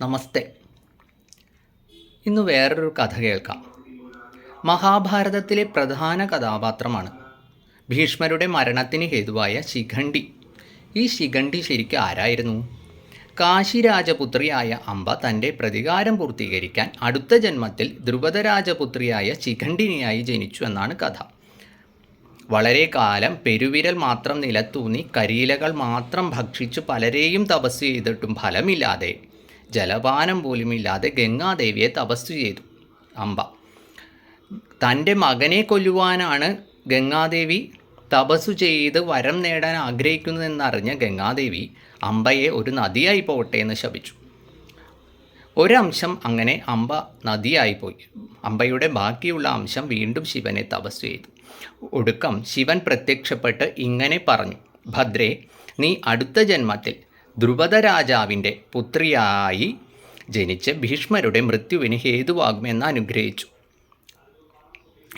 നമസ്തേ. ഇന്ന് വേറൊരു കഥ കേൾക്കാം. മഹാഭാരതത്തിലെ പ്രധാന കഥാപാത്രമാണ്. ഭീഷ്മരുടെ മരണത്തിന് ഹേതുവായ ശിഖണ്ഡി. ഈ ശിഖണ്ഡി ശരിക്കും ആരായിരുന്നു? കാശി രാജപുത്രിയായ അംബ തന്റെ പ്രതികാരം പൂർത്തീകരിക്കാൻ അടുത്ത ജന്മത്തിൽ ധ്രുപദ രാജപുത്രിയായ ശിഖണ്ഡിനിയായി ജനിച്ചു എന്നാണ് കഥ. വളരെ കാലം പെരുവിരൽ മാത്രം നിലത്തൂന്നി കരിയിലകൾ മാത്രം ഭക്ഷിച്ചു പലരെയും തപസ് ചെയ്തിട്ടും ഫലമില്ലാതെ ജലപാനം പോലുമില്ലാതെ ഗംഗാദേവിയെ തപസ്സു ചെയ്തു. അംബ തന്റെ മകനെ കൊല്ലുവാനാണ് ഗംഗാദേവി തപസ്സു ചെയ്ത് വരം നേടാൻ ആഗ്രഹിക്കുന്നതെന്നറിഞ്ഞ ഗംഗാദേവി അമ്പയെ ഒരു നദിയായി പോകട്ടെ എന്ന് ശപിച്ചു. ഒരംശം അങ്ങനെ അമ്പ നദിയായിപ്പോയി അമ്പയുടെ ബാക്കിയുള്ള അംശം വീണ്ടും ശിവനെ തപസ് ചെയ്തു. ഒടുക്കം ശിവൻ പ്രത്യക്ഷപ്പെട്ട് ഇങ്ങനെ പറഞ്ഞു ഭദ്രേ നീ അടുത്ത ജന്മത്തിൽ ധ്രുപദ രാജാവിന്റെ പുത്രിയായി ജനിച്ച് ഭീഷ്മരുടെ മൃത്യുവിന് ഹേതുവാകുമെന്ന് അനുഗ്രഹിച്ചു.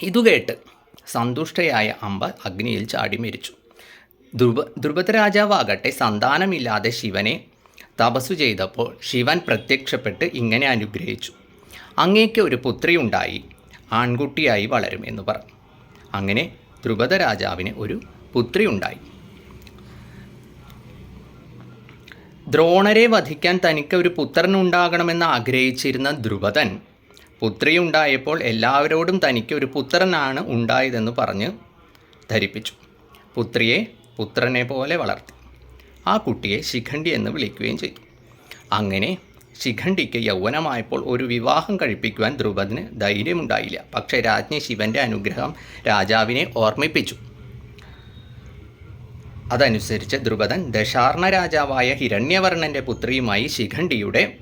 ഇതുകേട്ട് സന്തുഷ്ടയായ അമ്പ അഗ്നിയിൽ ചാടി മരിച്ചു. ധ്രുവ ധ്രുപദ രാജാവാകട്ടെ സന്താനമില്ലാതെ ശിവനെ തപസ്സു ചെയ്തപ്പോൾ ശിവൻ പ്രത്യക്ഷപ്പെട്ട് ഇങ്ങനെ അനുഗ്രഹിച്ചു. അങ്ങേക്ക് ഒരു പുത്രി ഉണ്ടായി ആൺകുട്ടിയായി വളരും എന്ന് പറഞ്ഞു. അങ്ങനെ ധ്രുപദ രാജാവിന് ഒരു പുത്രി ഉണ്ടായി ദ്രോണരെ വധിക്കാൻ തനിക്ക് ഒരു പുത്രൻ ഉണ്ടാകണമെന്ന് ആഗ്രഹിച്ചിരുന്ന ധ്രുപദൻ പുത്രി ഉണ്ടായപ്പോൾ എല്ലാവരോടും തനിക്ക് ഒരു പുത്രനാണ് ഉണ്ടായതെന്ന് പറഞ്ഞ് ധരിപ്പിച്ചു. പുത്രിയെ പുത്രനെ പോലെ വളർത്തി. ആ കുട്ടിയെ ശിഖണ്ഡി എന്ന് വിളിക്കുകയും ചെയ്തു. അങ്ങനെ ശിഖണ്ഡിക്ക് യൗവനമായപ്പോൾ ഒരു വിവാഹം കഴിപ്പിക്കുവാൻ ധ്രുപദിന് ധൈര്യമുണ്ടായില്ല. പക്ഷേ രാജ്ഞി ശിവന്റെ അനുഗ്രഹം രാജാവിനെ ഓർമ്മിപ്പിച്ചു. അതനുസരിച്ച് ദ്രുപദൻ ദശാർണ രാജാവായ ഹിരണ്യവർണന്റെ പുത്രിയുമായി ശിഖണ്ഡിയുടെ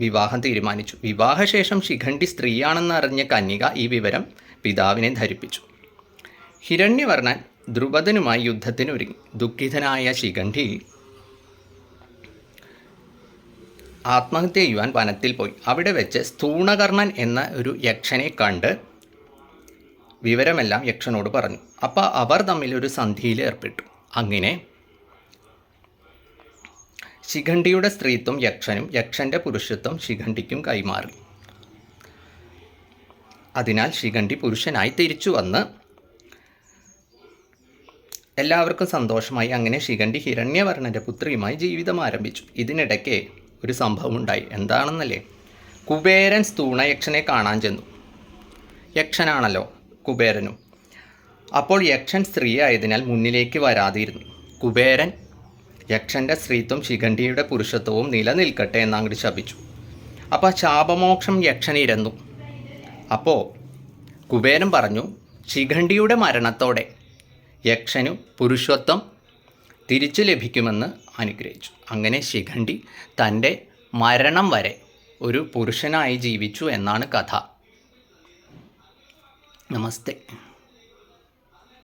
വിവാഹം തീരുമാനിച്ചു. വിവാഹശേഷം ശിഖണ്ഡി സ്ത്രീയാണെന്ന് അറിഞ്ഞ കന്യക ഈ വിവരം പിതാവിനെ ധരിപ്പിച്ചു. ഹിരണ്യവർണൻ ദ്രുപദനുമായി യുദ്ധത്തിനൊരുങ്ങി. ദുഃഖിതനായ ശിഖണ്ഡി ആത്മഹത്യ ചെയ്യുവാൻ വനത്തിൽ പോയി. അവിടെ വെച്ച് സ്ഥൂണകർണൻ എന്ന ഒരു യക്ഷനെ കണ്ട് വിവരമെല്ലാം യക്ഷനോട് പറഞ്ഞു. അപ്പോൾ അവർ തമ്മിൽ ഒരു സന്ധിയിൽ ഏർപ്പെട്ടു. അങ്ങനെ ശിഖണ്ഡിയുടെ സ്ത്രീത്വം യക്ഷനും യക്ഷന്റെ പുരുഷത്വം ശിഖണ്ഡിക്കും കൈമാറി. അതിനാൽ ശിഖണ്ഡി പുരുഷനായി തിരിച്ചു വന്ന് എല്ലാവർക്കും സന്തോഷമായി അങ്ങനെ ശിഖണ്ഡി ഹിരണ്യവർണന്റെ പുത്രിയുമായി ജീവിതം ആരംഭിച്ചു. ഇതിനിടയ്ക്ക് ഒരു സംഭവം ഉണ്ടായി. എന്താണെന്നല്ലേ? കുബേരൻ സ്ഥൂണയക്ഷനെ കാണാൻ ചെന്നു. യക്ഷനാണല്ലോ. കുബേരനും. അപ്പോൾ യക്ഷൻ സ്ത്രീ ആയതിനാൽ മുന്നിലേക്ക് വരാതിരുന്നു. കുബേരൻ യക്ഷന്റെ സ്ത്രീത്വം ശിഖണ്ഡിയുടെ പുരുഷത്വവും നിലനിൽക്കട്ടെ എന്നങ്ങോട്ട് ശപിച്ചു. അപ്പോൾ ശാപമോക്ഷം യക്ഷനിരന്നു അപ്പോൾ കുബേരൻ പറഞ്ഞു ശിഖണ്ഡിയുടെ മരണത്തോടെ യക്ഷനു പുരുഷത്വം തിരിച്ചു ലഭിക്കുമെന്ന് അനുഗ്രഹിച്ചു. അങ്ങനെ ശിഖണ്ഡി തന്റെ മരണം വരെ ഒരു പുരുഷനായി ജീവിച്ചു എന്നാണ് കഥ. നമസ്തേ